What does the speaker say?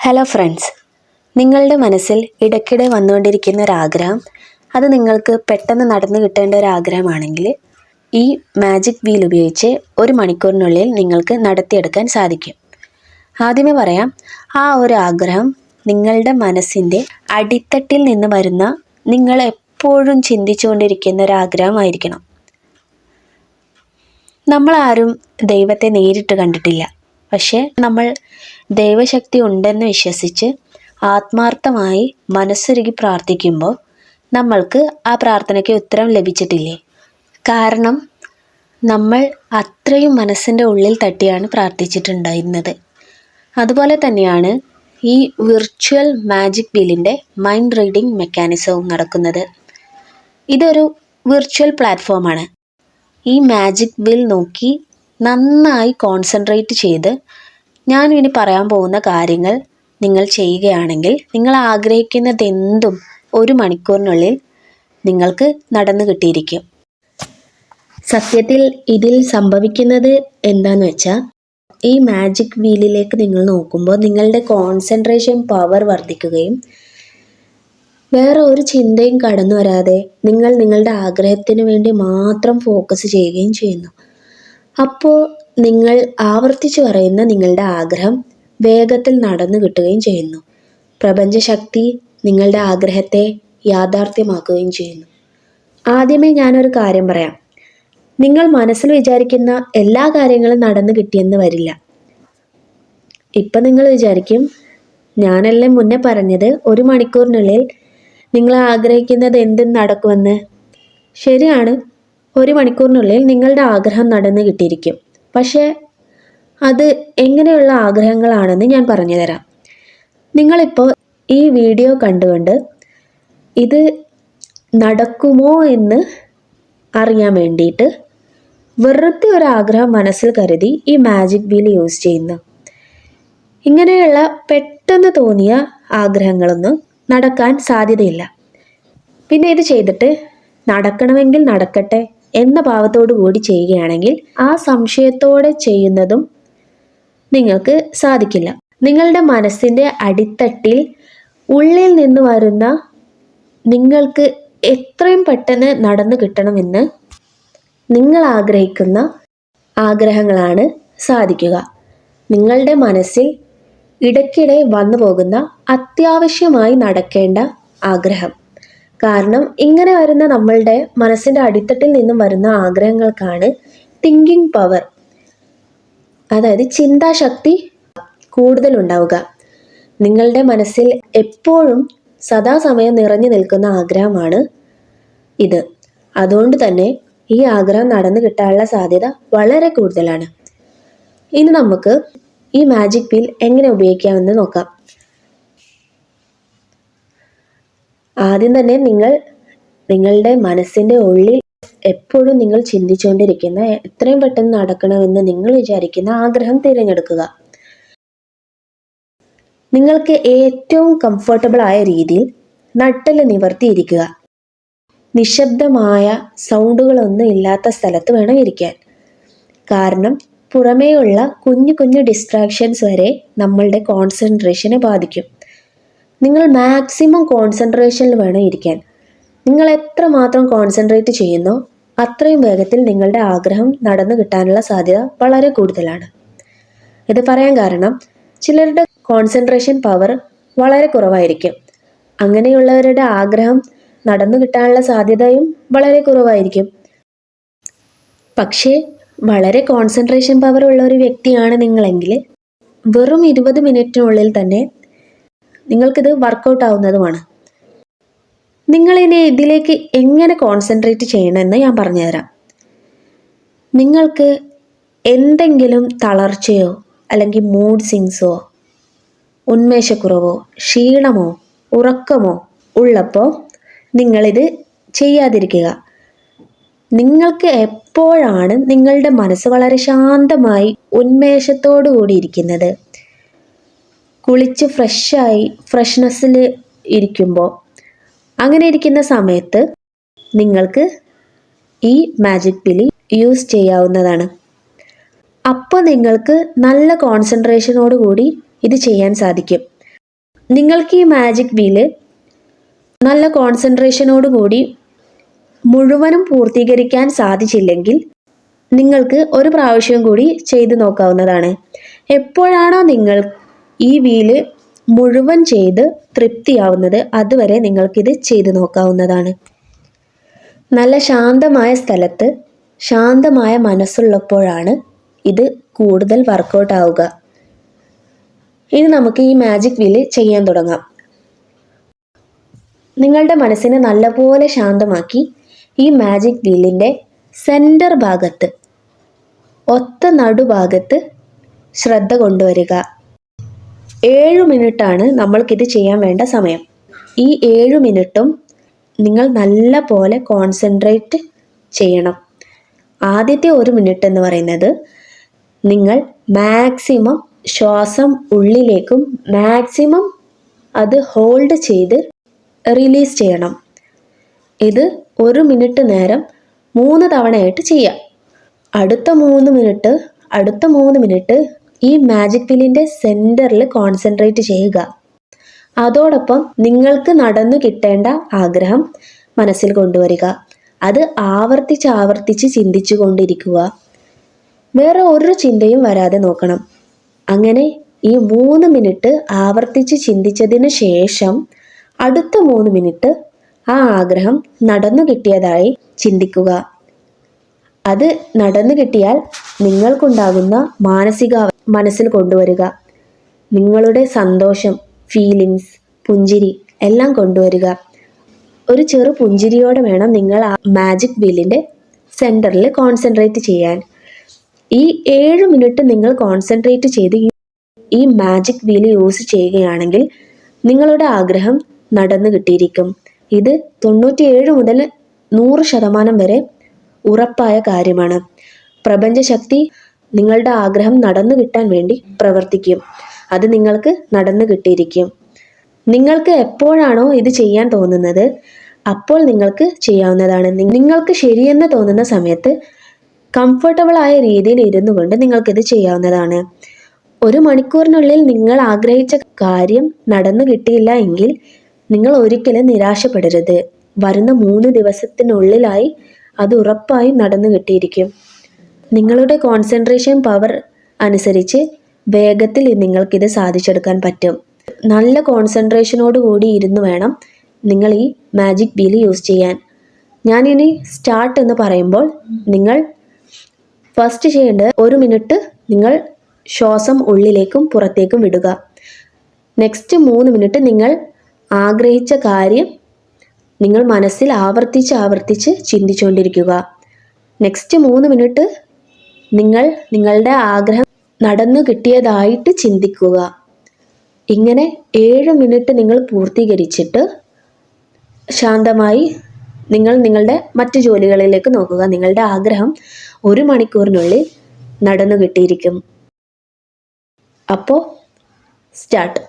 Hello friends നിങ്ങളുടെ മനസ്സിൽ ഇടയ്ക്കിടെ വന്നുകൊണ്ടിരിക്കുന്ന ഒരാഗ്രഹം അത് നിങ്ങൾക്ക് പെട്ടെന്ന് നടന്നു കിട്ടേണ്ട ഒരു ആഗ്രഹമാണെങ്കിൽ ഈ മാജിക് വീൽ ഉപയോഗിച്ച് ഒരു മണിക്കൂറിനുള്ളിൽ നിങ്ങൾക്ക് നടത്തിയെടുക്കാൻ സാധിക്കും. ആദ്യമേ പറയാം ആ ഒരു ആഗ്രഹം നിങ്ങളുടെ മനസ്സിന്റെ അടിത്തട്ടിൽ നിന്ന് വരുന്ന നിങ്ങൾ എപ്പോഴും ചിന്തിച്ചുകൊണ്ടിരിക്കുന്ന ഒരു ആഗ്രഹമായിരിക്കണം. നമ്മളാരും ദൈവത്തെ നേരിട്ട് കണ്ടിട്ടില്ല. പക്ഷേ നമ്മൾ ദൈവശക്തി ഉണ്ടെന്ന് വിശ്വസിച്ച് ആത്മാർത്ഥമായി മനസ്സൊരുക്കി പ്രാർത്ഥിക്കുമ്പോൾ നമ്മൾക്ക് ആ പ്രാർത്ഥനയ്ക്ക് ഉത്തരം ലഭിച്ചിട്ടില്ലേ? കാരണം നമ്മൾ അത്രയും മനസ്സിന്റെ ഉള്ളിൽ തട്ടിയാണ് പ്രാർത്ഥിച്ചിട്ടുണ്ടായിരുന്നത്. അതുപോലെ തന്നെയാണ് ഈ വിർച്വൽ മാജിക് വീലിന്റെ മൈൻഡ് റീഡിംഗ് മെക്കാനിസവും നടക്കുന്നത്. ഇതൊരു വിർച്വൽ പ്ലാറ്റ്ഫോമാണ് ഈ മാജിക് ബിൽ നോക്കി നന്നായി കോൺസെൻട്രേറ്റ് ചെയ്ത് ഞാൻ ഇനി പറയാൻ പോകുന്ന കാര്യങ്ങൾ നിങ്ങൾ ചെയ്യുകയാണെങ്കിൽ നിങ്ങൾ ആഗ്രഹിക്കുന്നത് എന്തും ഒരു മണിക്കൂറിനുള്ളിൽ നിങ്ങൾക്ക് നടന്നു കിട്ടിയിരിക്കും. സത്യത്തിൽ ഇതിൽ സംഭവിക്കുന്നത് എന്താന്ന് വെച്ചാൽ ഈ മാജിക് വീലിലേക്ക് നിങ്ങൾ നോക്കുമ്പോൾ നിങ്ങളുടെ കോൺസെൻട്രേഷൻ പവർ വർദ്ധിക്കുകയും വേറെ ഒരു ചിന്തയും കടന്നു വരാതെ നിങ്ങൾ നിങ്ങളുടെ ആഗ്രഹത്തിന് വേണ്ടി മാത്രം ഫോക്കസ് ചെയ്യുകയും ചെയ്യുന്നു. അപ്പോൾ നിങ്ങൾ ആവർത്തിച്ചു പറയുന്ന നിങ്ങളുടെ ആഗ്രഹം വേഗത്തിൽ നടന്നു കിട്ടുകയും ചെയ്യുന്നു. പ്രപഞ്ചശക്തി നിങ്ങളുടെ ആഗ്രഹത്തെ യാഥാർത്ഥ്യമാക്കുകയും ചെയ്യുന്നു. ആദ്യമേ ഞാനൊരു കാര്യം പറയാം. നിങ്ങൾ മനസ്സിൽ വിചാരിക്കുന്ന എല്ലാ കാര്യങ്ങളും നടന്നു കിട്ടിയെന്ന് വരില്ല. ഇപ്പം നിങ്ങൾ വിചാരിക്കും ഞാനെല്ലാം മുന്നേ പറഞ്ഞത് ഒരു മണിക്കൂറിനുള്ളിൽ നിങ്ങൾ ആഗ്രഹിക്കുന്നത് എന്തും നടക്കുമെന്ന്. ശരിയാണ്. ഒരു മണിക്കൂറിനുള്ളിൽ നിങ്ങളുടെ ആഗ്രഹം നടന്നു കിട്ടിയിരിക്കും. പക്ഷേ അത് എങ്ങനെയുള്ള ആഗ്രഹങ്ങളാണെന്ന് ഞാൻ പറഞ്ഞുതരാം. നിങ്ങളിപ്പോൾ ഈ വീഡിയോ കണ്ടുകൊണ്ട് ഇത് നടക്കുമോ എന്ന് അറിയാൻ വേണ്ടിയിട്ട് വെറുതെ ഒരു ആഗ്രഹം മനസ്സിൽ കരുതി ഈ മാജിക് വീൽ യൂസ് ചെയ്യുന്നു. ഇങ്ങനെയുള്ള പെട്ടെന്ന് തോന്നിയ ആഗ്രഹങ്ങളൊന്നും നടക്കാൻ സാധ്യതയില്ല. പിന്നെ ഇത് ചെയ്തിട്ട് നടക്കണമെങ്കിൽ നടക്കട്ടെ. എന്ന ഭാവത്തോടു കൂടി ചെയ്യുകയാണെങ്കിൽ ആ സംശയത്തോടെ ചെയ്യുന്നതും നിങ്ങൾക്ക് സാധിക്കില്ല. നിങ്ങളുടെ മനസ്സിന്റെ അടിത്തട്ടിൽ ഉള്ളിൽ നിന്ന് വരുന്ന നിങ്ങൾക്ക് എത്രയും പെട്ടെന്ന് നടന്നു കിട്ടണമെന്ന് നിങ്ങൾ ആഗ്രഹിക്കുന്ന ആഗ്രഹങ്ങളാണ് സാധിക്കുക. നിങ്ങളുടെ മനസ്സിൽ ഇടയ്ക്കിടെ വന്നു പോകുന്ന അത്യാവശ്യമായി നടക്കേണ്ട ആഗ്രഹം. കാരണം ഇങ്ങനെ വരുന്ന നമ്മളുടെ മനസ്സിന്റെ അടിത്തട്ടിൽ നിന്നും വരുന്ന ആഗ്രഹങ്ങൾക്കാണ് തിങ്കിങ് പവർ അതായത് ചിന്താശക്തി കൂടുതലുണ്ടാവുക. നിങ്ങളുടെ മനസ്സിൽ എപ്പോഴും സദാസമയം നിറഞ്ഞു നിൽക്കുന്ന ആഗ്രഹമാണ് ഇത്. അതുകൊണ്ട് തന്നെ ഈ ആഗ്രഹം നടന്നു കിട്ടാനുള്ള സാധ്യത വളരെ കൂടുതലാണ്. ഇനി നമുക്ക് ഈ മാജിക് പീൽ എങ്ങനെ ഉപയോഗിക്കാമെന്ന് നോക്കാം. ആദ്യം തന്നെ നിങ്ങൾ നിങ്ങളുടെ മനസ്സിന്റെ ഉള്ളിൽ എപ്പോഴും നിങ്ങൾ ചിന്തിച്ചുകൊണ്ടിരിക്കുന്ന എത്രയും പെട്ടെന്ന് നടക്കണമെന്ന് നിങ്ങൾ വിചാരിക്കുന്ന ആഗ്രഹം തിരഞ്ഞെടുക്കുക. നിങ്ങൾക്ക് ഏറ്റവും കംഫർട്ടബിൾ ആയ രീതിയിൽ നട്ടൽ നിവർത്തിയിരിക്കുക. നിശബ്ദമായ സൗണ്ടുകളൊന്നും ഇല്ലാത്ത സ്ഥലത്ത് വേണം ഇരിക്കാൻ. കാരണം പുറമേയുള്ള കുഞ്ഞു കുഞ്ഞു ഡിസ്ട്രാക്ഷൻസ് വരെ നമ്മളുടെ കോൺസെൻട്രേഷനെ ബാധിക്കും. നിങ്ങൾ മാക്സിമം കോൺസെൻട്രേഷനിൽ വേണം ഇരിക്കാൻ. നിങ്ങൾ എത്ര മാത്രം കോൺസെൻട്രേറ്റ് ചെയ്യുന്നോ അത്രയും വേഗത്തിൽ നിങ്ങളുടെ ആഗ്രഹം നടന്നു കിട്ടാനുള്ള സാധ്യത വളരെ കൂടുതലാണ്. ഇത് പറയാൻ കാരണം ചിലരുടെ കോൺസെൻട്രേഷൻ പവർ വളരെ കുറവായിരിക്കും. അങ്ങനെയുള്ളവരുടെ ആഗ്രഹം നടന്നു കിട്ടാനുള്ള സാധ്യതയും വളരെ കുറവായിരിക്കും. പക്ഷേ വളരെ കോൺസെൻട്രേഷൻ പവർ ഉള്ള ഒരു വ്യക്തിയാണ് നിങ്ങളെങ്കിൽ വെറും ഇരുപത് മിനിറ്റിനുള്ളിൽ തന്നെ നിങ്ങൾക്കിത് വർക്കൗട്ട് ആവുന്നതുമാണ്. നിങ്ങളിനി ഇതിലേക്ക് എങ്ങനെ കോൺസെൻട്രേറ്റ് ചെയ്യണമെന്ന് ഞാൻ പറഞ്ഞുതരാം. നിങ്ങൾക്ക് എന്തെങ്കിലും തളർച്ചയോ അല്ലെങ്കിൽ മൂഡ് സിങ്സോ ഉന്മേഷക്കുറവോ ക്ഷീണമോ ഉറക്കമോ ഉള്ളപ്പോൾ നിങ്ങളിത് ചെയ്യാതിരിക്കുക. നിങ്ങൾക്ക് എപ്പോഴാണ് നിങ്ങളുടെ മനസ്സ് വളരെ ശാന്തമായി ഉന്മേഷത്തോടു കൂടി ഇരിക്കുന്നത്? കുളിച്ച് ഫ്രഷായി ഫ്രഷ്നെസ്സിൽ ഇരിക്കുമ്പോൾ അങ്ങനെ ഇരിക്കുന്ന സമയത്ത് നിങ്ങൾക്ക് ഈ മാജിക് പിലി യൂസ് ചെയ്യാവുന്നതാണ്. അപ്പോൾ നിങ്ങൾക്ക് നല്ല കോൺസെൻട്രേഷനോട് കൂടി ഇത് ചെയ്യാൻ സാധിക്കും. നിങ്ങൾക്ക് ഈ മാജിക് വീൽ നല്ല കോൺസെൻട്രേഷനോട് കൂടി മുഴുവനും പൂർത്തീകരിക്കാൻ സാധിച്ചില്ലെങ്കിൽ നിങ്ങൾക്ക് ഒരു പ്രാവശ്യം കൂടി ചെയ്തു നോക്കാവുന്നതാണ്. എപ്പോഴാണോ നിങ്ങൾ ഈ വീൽ മുഴുവൻ ചെയ്ത് തൃപ്തിയാവുന്നത് അതുവരെ നിങ്ങൾക്കിത് ചെയ്തു നോക്കാവുന്നതാണ്. നല്ല ശാന്തമായ സ്ഥലത്ത് ശാന്തമായ മനസ്സുള്ളപ്പോഴാണ് ഇത് കൂടുതൽ വർക്കൗട്ട് ആവുക. ഇനി നമുക്ക് ഈ മാജിക് വീൽ ചെയ്യാൻ തുടങ്ങാം. നിങ്ങളുടെ മനസ്സിനെ നല്ലപോലെ ശാന്തമാക്കി ഈ മാജിക് വീലിന്റെ സെന്റർ ഭാഗത്ത് ഒത്ത നടുഭാഗത്ത് ശ്രദ്ധ കൊണ്ടുവരിക. ഏഴു മിനിറ്റാണ് നമ്മൾക്കിത് ചെയ്യാൻ വേണ്ട സമയം. ഈ ഏഴു മിനിറ്റും നിങ്ങൾ നല്ല പോലെ കോൺസെൻട്രേറ്റ് ചെയ്യണം. ആദ്യത്തെ ഒരു മിനിറ്റ് എന്ന് പറയുന്നത് നിങ്ങൾ മാക്സിമം ശ്വാസം ഉള്ളിലേക്കും മാക്സിമം അത് ഹോൾഡ് ചെയ്ത് റിലീസ് ചെയ്യണം. ഇത് ഒരു മിനിറ്റ് നേരം മൂന്ന് തവണയായിട്ട് ചെയ്യാം. അടുത്ത മൂന്ന് മിനിറ്റ് അടുത്ത മൂന്ന് മിനിറ്റ് ഈ മാജിക് പില്ലിന്റെ സെന്ററിൽ കോൺസെൻട്രേറ്റ് ചെയ്യുക. അതോടൊപ്പം നിങ്ങൾക്ക് നടന്നു കിട്ടേണ്ട ആഗ്രഹം മനസ്സിൽ കൊണ്ടുവരിക. അത് ആവർത്തിച്ച് ആവർത്തിച്ച് ചിന്തിച്ചു കൊണ്ടിരിക്കുക. വേറെ ഒരു ചിന്തയും വരാതെ നോക്കണം. അങ്ങനെ ഈ മൂന്ന് മിനിറ്റ് ആവർത്തിച്ച് ചിന്തിച്ചതിന് ശേഷം അടുത്ത മൂന്ന് മിനിറ്റ് ആ ആഗ്രഹം നടന്നു കിട്ടിയതായി ചിന്തിക്കുക. അത് നടന്നു കിട്ടിയാൽ നിങ്ങൾക്കുണ്ടാകുന്ന മാനസിക മനസ്സിൽ കൊണ്ടുവരിക. നിങ്ങളുടെ സന്തോഷം ഫീലിങ്സ് പുഞ്ചിരി എല്ലാം കൊണ്ടുവരിക. ഒരു ചെറു പുഞ്ചിരിയോടെ വേണം നിങ്ങൾ ആ മാജിക് വീലിന്റെ സെന്ററിൽ കോൺസെൻട്രേറ്റ് ചെയ്യാൻ. ഈ ഏഴ് മിനിറ്റ് നിങ്ങൾ കോൺസെൻട്രേറ്റ് ചെയ്ത് ഈ- മാജിക് വീൽ യൂസ് ചെയ്യുകയാണെങ്കിൽ നിങ്ങളുടെ ആഗ്രഹം നടന്നു കിട്ടിയിരിക്കും. ഇത് തൊണ്ണൂറ്റിയേഴ് മുതൽ നൂറ് ശതമാനം വരെ ഉറപ്പായ കാര്യമാണ്. പ്രപഞ്ചശക്തി നിങ്ങളുടെ ആഗ്രഹം നടന്നു കിട്ടാൻ വേണ്ടി പ്രവർത്തിക്കും. അത് നിങ്ങൾക്ക് നടന്നു കിട്ടിയിരിക്കും. നിങ്ങൾക്ക് എപ്പോഴാണോ ഇത് ചെയ്യാൻ തോന്നുന്നത് അപ്പോൾ നിങ്ങൾക്ക് ചെയ്യാവുന്നതാണ്. നിങ്ങൾക്ക് ശരിയെന്ന് തോന്നുന്ന സമയത്ത് കംഫർട്ടബിൾ ആയ രീതിയിൽ ഇരുന്നു കൊണ്ട് നിങ്ങൾക്കിത് ചെയ്യാവുന്നതാണ്. ഒരു മണിക്കൂറിനുള്ളിൽ നിങ്ങൾ ആഗ്രഹിച്ച കാര്യം നടന്നു കിട്ടിയില്ല എങ്കിൽ നിങ്ങൾ ഒരിക്കലും നിരാശപ്പെടരുത്. വരുന്ന മൂന്ന് ദിവസത്തിനുള്ളിലായി അത് ഉറപ്പായും നടന്നു കിട്ടിയിരിക്കും. നിങ്ങളുടെ കോൺസെൻട്രേഷൻ പവർ അനുസരിച്ച് വേഗത്തിൽ നിങ്ങൾക്കിത് സാധിച്ചെടുക്കാൻ പറ്റും. നല്ല കോൺസെൻട്രേഷനോട് കൂടി ഇരുന്ന് വേണം നിങ്ങൾ ഈ മാജിക് ബീൽ യൂസ് ചെയ്യാൻ. ഞാനിനി സ്റ്റാർട്ട് എന്ന് പറയുമ്പോൾ നിങ്ങൾ ഫസ്റ്റ് ചെയ്യേണ്ടത് ഒരു മിനിറ്റ് നിങ്ങൾ ശ്വാസം ഉള്ളിലേക്കും പുറത്തേക്കും വിടുക. നെക്സ്റ്റ് മൂന്ന് മിനിറ്റ് നിങ്ങൾ ആഗ്രഹിച്ച കാര്യം നിങ്ങൾ മനസ്സിൽ ആവർത്തിച്ച് ആവർത്തിച്ച് ചിന്തിച്ചുകൊണ്ടിരിക്കുക. നെക്സ്റ്റ് മൂന്ന് മിനിറ്റ് നിങ്ങൾ നിങ്ങളുടെ ആഗ്രഹം നടന്നു കിട്ടിയതായിട്ട് ചിന്തിക്കുക. ഇങ്ങനെ ഏഴ് മിനിറ്റ് നിങ്ങൾ പൂർത്തീകരിച്ചിട്ട് ശാന്തമായി നിങ്ങൾ നിങ്ങളുടെ മറ്റു ജോലികളിലേക്ക് നോക്കുക. നിങ്ങളുടെ ആഗ്രഹം ഒരു മണിക്കൂറിനുള്ളിൽ നടന്നു കിട്ടിയിരിക്കും. അപ്പോൾ സ്റ്റാർട്ട്.